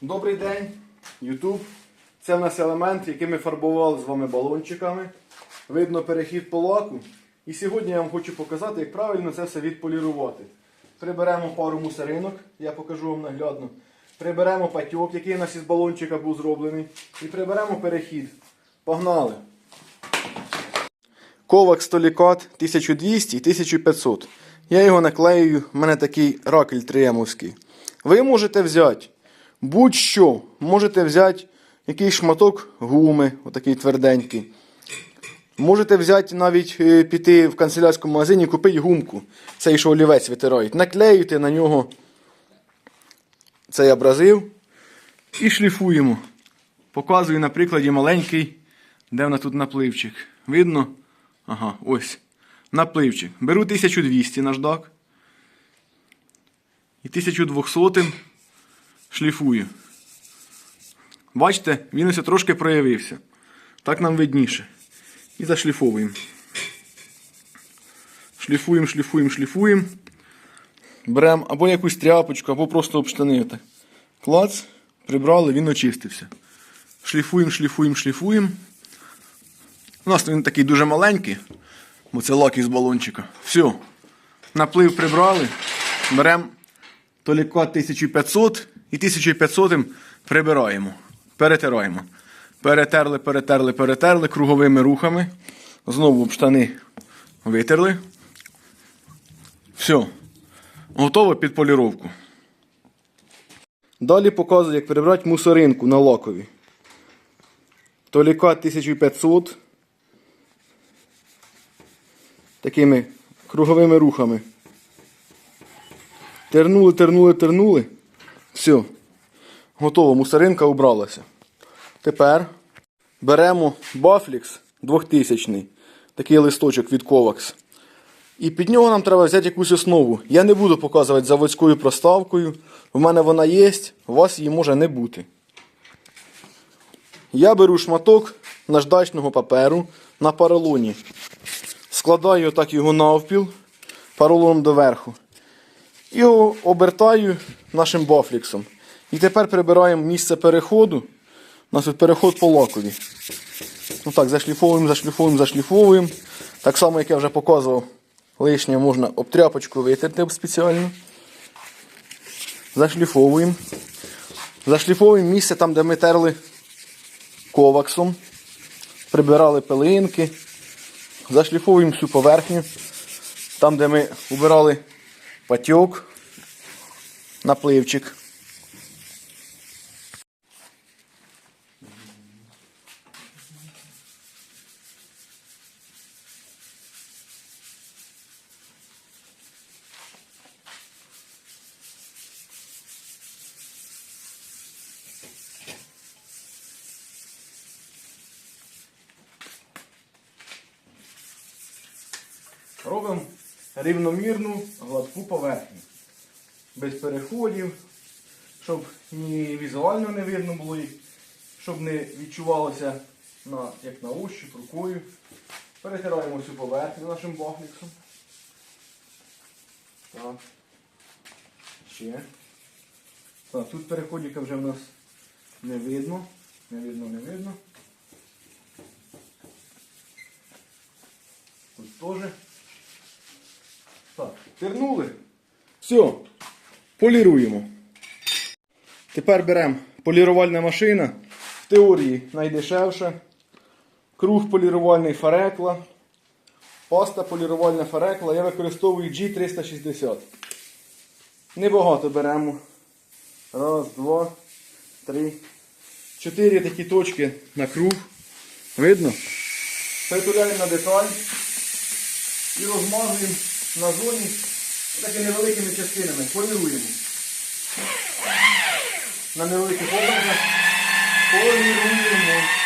Добрий день, YouTube. Це в нас елемент, який ми фарбували з вами балончиками. Видно перехід по лаку. І сьогодні я вам хочу показати, як правильно це все відполірувати. Приберемо пару мусоринок, я покажу вам наглядно. Приберемо патьок, який у нас із балончика був зроблений. І приберемо перехід. Погнали! Ковак Столікат 1200 і 1500. Я його наклеюю, в мене такий ракель триємовський. Ви можете взяти будь-що. Можете взяти якийсь шматок гуми, отакий тверденький. Можете взяти навіть е, піти в канцелярському магазині, купити гумку. Цей що олівець витирають. Наклеюйте на нього цей абразив і шліфуємо. Показую на прикладі маленький, де в нас тут напливчик. Видно? Ага, ось. Напливчик. Беру 1200 наждак. І 1200 шліфую. Бачите, він ось трошки проявився. Так нам видніше. І зашліфовуємо. Шліфуємо, шліфуємо, шліфуємо. Беремо або якусь тряпочку, або просто об штани. Клац, прибрали, він очистився. Шліфуємо, шліфуємо, шліфуємо. У нас він такий дуже маленький, бо це лак із балончика. Все. Наплив прибрали. Беремо толікот 1500 і 1500 прибираємо. Перетираємо. Перетерли, перетерли, перетерли круговими рухами. Знову об штани витерли. Все. Готово під поліровку. Далі показую, як прибрати мусоринку на лакові. Толікат 1500. Такими круговими рухами. Тернули, тернули, тернули. Все. Готово, мусоринка убралася. Тепер беремо Бафлікс 2000 такий листочок від Kovacs. І під нього нам треба взяти якусь основу. Я не буду показувати заводською проставкою. В мене вона є, у вас її може не бути. Я беру шматок наждачного паперу на поролоні. Складаю так його навпіл поролоном доверху. Його обертаю нашим бафліксом. І тепер прибираємо місце переходу. У нас тут переход по лакові. Ну так, зашліфовуємо, зашліфовуємо, зашліфовуємо. Так само, як я вже показував, лишнє можна об тряпочку витерти спеціально. Зашліфовуємо. Зашліфовуємо місце там, де ми терли коваксом. Прибирали пилинки. Зашліфовуємо всю поверхню. Там, де ми убирали патьок, напливчик. Робимо рівномірну гладку поверхню. Без переходів, щоб ні візуально не видно було їх, щоб не відчувалося на, як на ощупь, рукою. Перетираємо всю поверхню нашим бахліксом. Так. Ще. Так, тут переходика вже в нас не видно. Не видно, не видно. Тут теж. Так, тернули. Все. Поліруємо. Тепер беремо полірувальна машина. В теорії найдешевша. Круг полірувальний фарекла. Паста полірувальна фарекла. Я використовую G360. Небагато беремо. Раз, два, три. Чотири такі точки на круг. Видно? Притуляємо на деталь і розмазуємо на зоні такими невеликими частинами. Поліруємо. На невеликих образах поліруємо.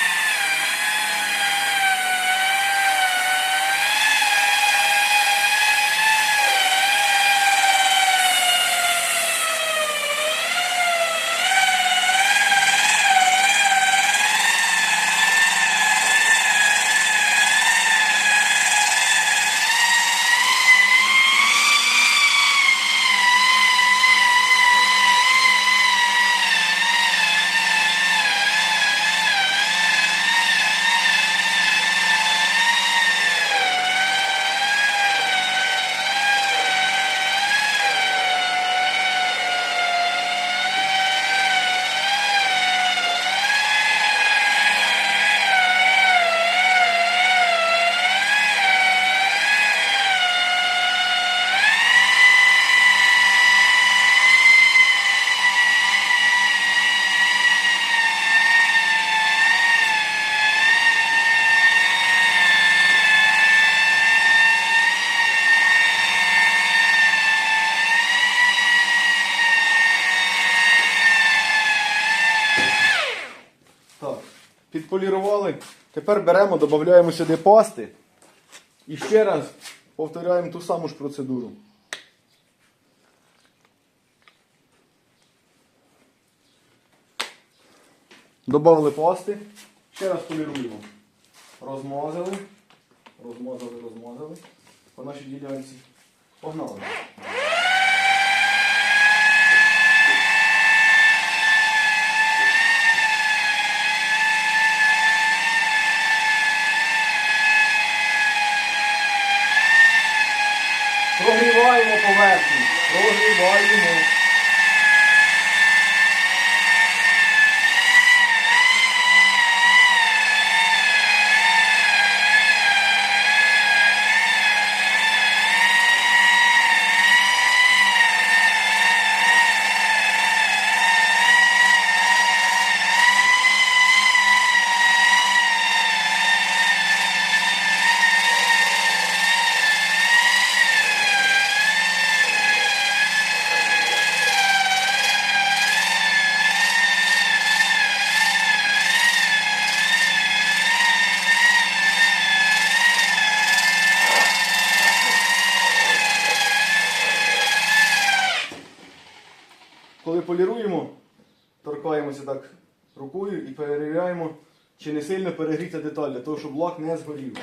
Підполірували. Тепер беремо, додаємо сюди пасти. І ще раз повторяємо ту саму ж процедуру. Добавили пасти. Ще раз поліруємо. Розмазали. Розмазали, розмазали. По нашій ділянці. Погнали. Прогріваємо поверхню. Прогріваємо. Коли поліруємо, торкаємося так рукою і перевіряємо, чи не сильно перегріта деталь, для того, щоб лак не згорів.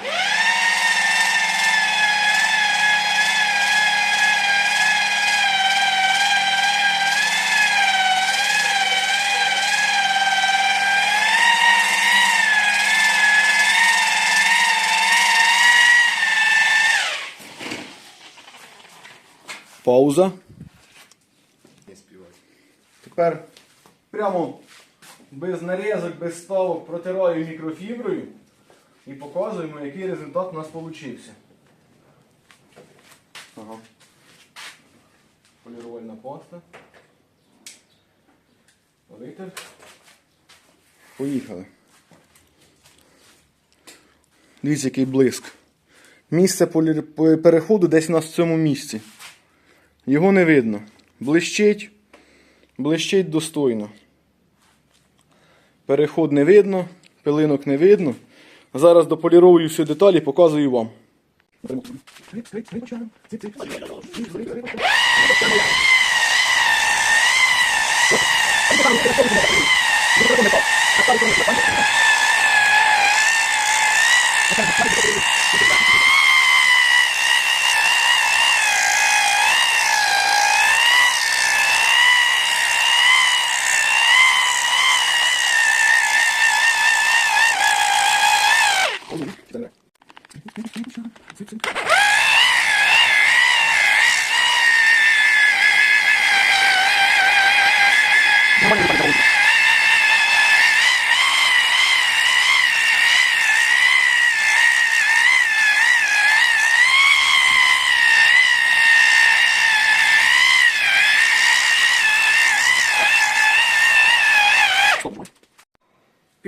Пауза. Тепер прямо без нарізок, без ставок протираю мікрофіброю і показуємо, який результат у нас вийшов. Ага. Полірувальна паста. Витер. Поїхали. Дивіться, який блиск. Місце переходу десь у нас в цьому місці. Його не видно. Блищить. Блищить достойно. Переход не видно, пилинок не видно. Зараз дополіровую всю деталь і показую вам.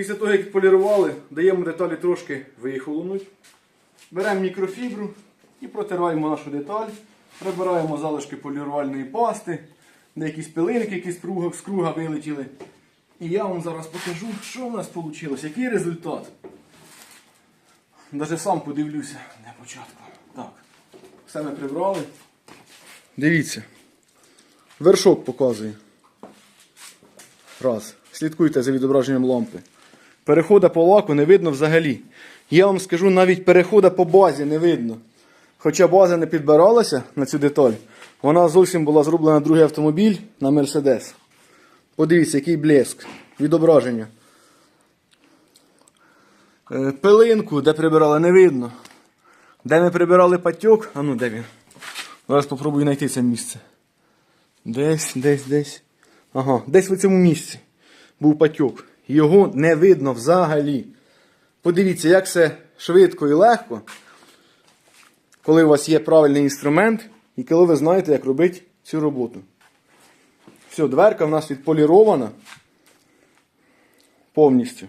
Після того, як полірували, даємо деталі трошки вихолонуть. Беремо мікрофібру і протираємо нашу деталь. Прибираємо залишки полірувальної пасти, деякі пилинки, які з круга, з круга вилетіли. І я вам зараз покажу, що в нас вийшло, який результат. Навіть сам подивлюся для початку. Так, все ми прибрали. Дивіться. Вершок показує. Раз. Слідкуйте за відображенням лампи. Перехода по лаку не видно взагалі. Я вам скажу, навіть перехода по базі не видно. Хоча база не підбиралася на цю деталь, вона зовсім була зроблена другий автомобіль на Мерседес. Подивіться, який блеск. Відображення. Е, Пилинку, де прибирали, не видно. Де ми прибирали патьок, а ну де він? Зараз спробую знайти це місце. Десь, десь, десь. Ага, десь в цьому місці був патьок. Його не видно взагалі. Подивіться, як все швидко і легко, коли у вас є правильний інструмент і коли ви знаєте, як робити цю роботу. Все, дверка в нас відполірована повністю.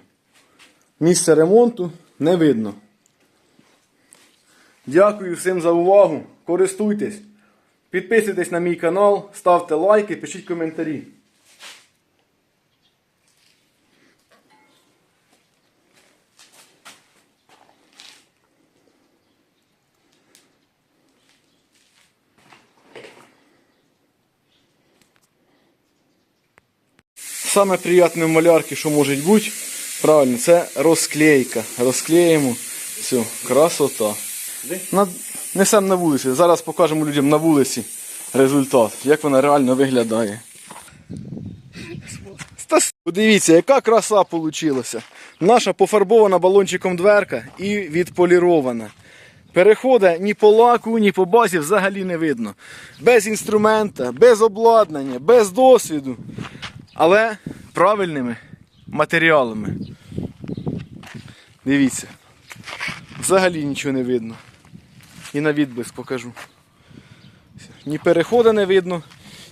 Місце ремонту не видно. Дякую всім за увагу. Користуйтесь. Підписуйтесь на мій канал, ставте лайки, пишіть коментарі. Саме приємне в малярці, що може бути, правильно, це розклейка. Розклеїмо. Все, красота. На... Несемо на вулиці. Зараз покажемо людям на вулиці результат, як вона реально виглядає. Подивіться, яка краса вийшла. Наша пофарбована балончиком дверка і відполірована. Переходу ні по лаку, ні по базі взагалі не видно. Без інструмента, без обладнання, без досвіду. Але правильними матеріалами. Дивіться. Взагалі нічого не видно. І на відблиск покажу. Ні переходу не видно,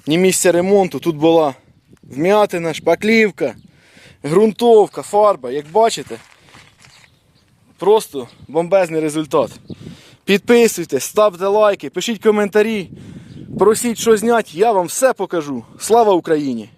ні місця ремонту. Тут була вм'ятина, шпаклівка, ґрунтовка, фарба. Як бачите, просто бомбезний результат. Підписуйтесь, ставте лайки, пишіть коментарі, просіть, що зняти, я вам все покажу. Слава Україні!